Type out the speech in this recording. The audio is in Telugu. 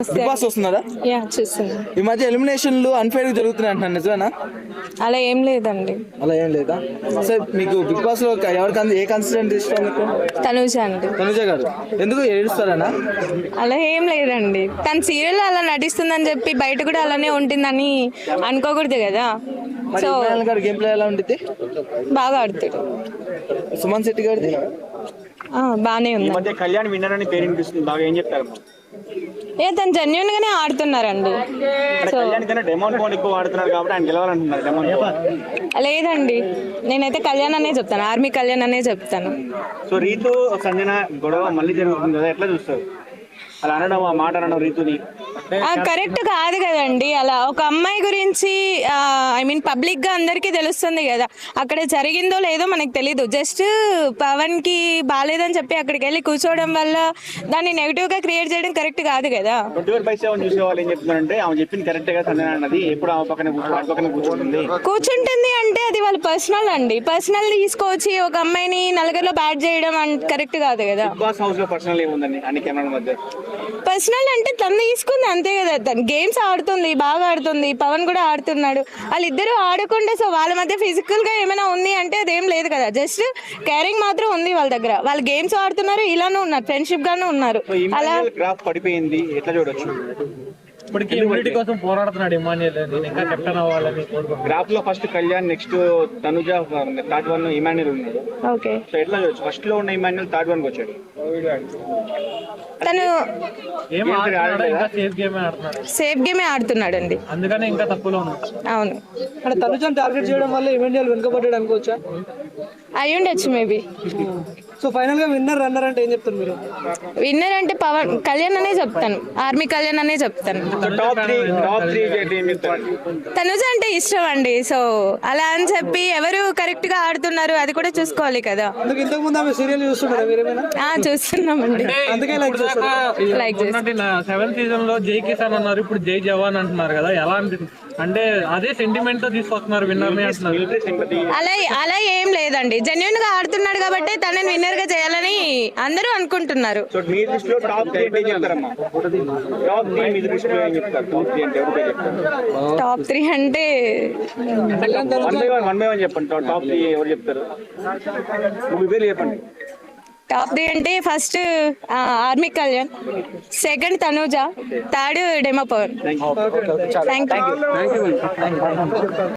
బిగ్ బాస్ వస్తున్నారా యా చూస్తున్నాను ఈ మధ్య ఎలిమినేషన్లు అన్ఫేర్గా జరుగుతున్నాయి అంటున్నాను నిజమేనా? అలా ఏం లేదండి. అలా ఏం లేదా? సార్ మీకు బిగ్ బాస్లో ఎవరికి ఏ కన్సిడెంట్ ఇష్టం మీకు? తనుజ అండి. తనుజ గారు. ఎందుకు ఏడుస్తారనా? అలా ఏం లేదండి. తన సీరియల్ అలా నటిస్తుందని చెప్పి బయట కూడా అలానే ఉంటుందని అనుకోకూడదు కదా. మరి సో గారు గేమ్ ప్లే ఎలా ఉంటుంది బాగా ఆడుతాడు. సుమన్ శెట్టి గారిది? ఆ, బానే ఈ ఉంది. మధ్య కళ్యాణ్ విన్నర్ అని పేరు వినిపిస్తుంది. బాగా ఏం చెప్తారు ఏ తను జెన్యున్ గానే ఆడుతున్నారండి సో లేదండి. నేనైతే కళ్యాణ్ అనే చెప్తాను. ఆర్మీ కళ్యాణ్ అనే చెప్తాను. సో రీతు సంజన గొడవ మళ్ళీ జరుగుతుంది కదా ఎట్లా చూస్తారు? అలా అనడం ఆ మాట అనడం రీతుని కరెక్ట్. కాదు కదండి. అలా ఒక అమ్మాయి గురించి ఐ మీన్ పబ్లిక్గా అందరికీ తెలుస్తుంది కదా. అక్కడ జరిగిందో లేదో మనకు తెలీదు. జస్ట్ పవన్కి బాగాలేదని చెప్పి అక్కడికి వెళ్ళి కూర్చోవడం వల్ల దాన్ని నెగిటివ్గా క్రియేట్ చేయడం కరెక్ట్ కాదు కదా. కూర్చుంటుంది అంటే అది వాళ్ళ పర్సనల్ అండి. పర్సనల్ తీసుకొచ్చి ఒక అమ్మాయిని నలుగురిలో బ్యాట్ చేయడం కరెక్ట్ కాదు కదా. పర్సనల్ అంటే తను తీసుకుంది అంతే కదా. తను గేమ్స్ ఆడుతుంది బాగా ఆడుతుంది. పవన్ కూడా ఆడుతున్నాడు. వాళ్ళిద్దరూ ఆడకుండా సో వాళ్ళ మధ్య ఫిజికల్గా ఏమైనా ఉంది అంటే అదేం లేదు కదా. జస్ట్ క్యారింగ్ మాత్రం ఉంది వాళ్ళ దగ్గర. వాళ్ళు గేమ్స్ ఆడుతున్నారు ఇలానే ఉన్నారు ఫ్రెండ్షిప్ గానే ఉన్నారు. అలా గ్రాఫ్ పడిపోయింది. ఎట్లా చూడొచ్చు? ఇప్పటికీ ఇమ్యూనిటీ కోసం పోరాడుతున్నాడు ఇమాన్యుల్ ఇంకా కెప్టెన్ అవ్వాలని గ్రాఫ్లో first Kalyan next Tanuja third one Emmanuel ఉన్నాడు. ఓకే. సో ఎట్లా చూడొచ్చు ఫస్ట్లో ఉన్న ఇమాన్యుల్ థర్డ్ వన్ వచ్చాడు. తను సేఫ్ గేమ్ ఆడుతున్నాడు సేఫ్ గేమే ఆడుతున్నాడు. అండి అందుకనే ఇంకా తక్కువలో ఉన్నాడు. అవును. అంటే తనుజాన్ని టార్గెట్ చేయడం వల్ల ఇవెంటియల్ వెనుకబడ్డాడు అనుకోవచ్చా? అయి ఉండొచ్చు మేబీ సో ఫైనల్గా విన్నర్ రన్నర్ అంటే ఏం చెప్తారు మీరు? విన్నర్ అంటే పవన్ కళ్యాణ్ అనే చెప్తాను. ఆర్మీ కళ్యాణ్ అనే చెప్తాను. తనుజ అంటే ఇష్టం అండి. సో అలా అని చెప్పి ఎవరు కరెక్ట్గా ఆడుతున్నారు అది కూడా చూసుకోవాలి కదా. అందుకు ఇంతకు ముందు ఆమె సీరియల్ చూస్తున్నారా మీరేమైనా ఆ చూస్తున్నామండి. అందుకే లైక్ this. సెవెంత్ సీజన్లో జై కిసాన్ అన్నారు ఇప్పుడు జై జవాన్ అంటున్నారు కదా ఎలా అనిపిస్తుంది? అంటే అదే సెంటిమెంట్తో తీసుకొస్తున్నారు విన్నర్ అలా అలా ఏం లేదండి. జెన్యున్గా ఆడుతున్నాడు కాబట్టి తనని విన్నర్గా చేయాలని అందరూ అనుకుంటున్నారు. టాప్ త్రీ అంటే చెప్పండి. టాప్ త్రీ ఎవరు చెప్తారు? చెప్పండి. టాప్ త్రీ అంటే first army Kalyan second Tanuja third demon Pavan thank you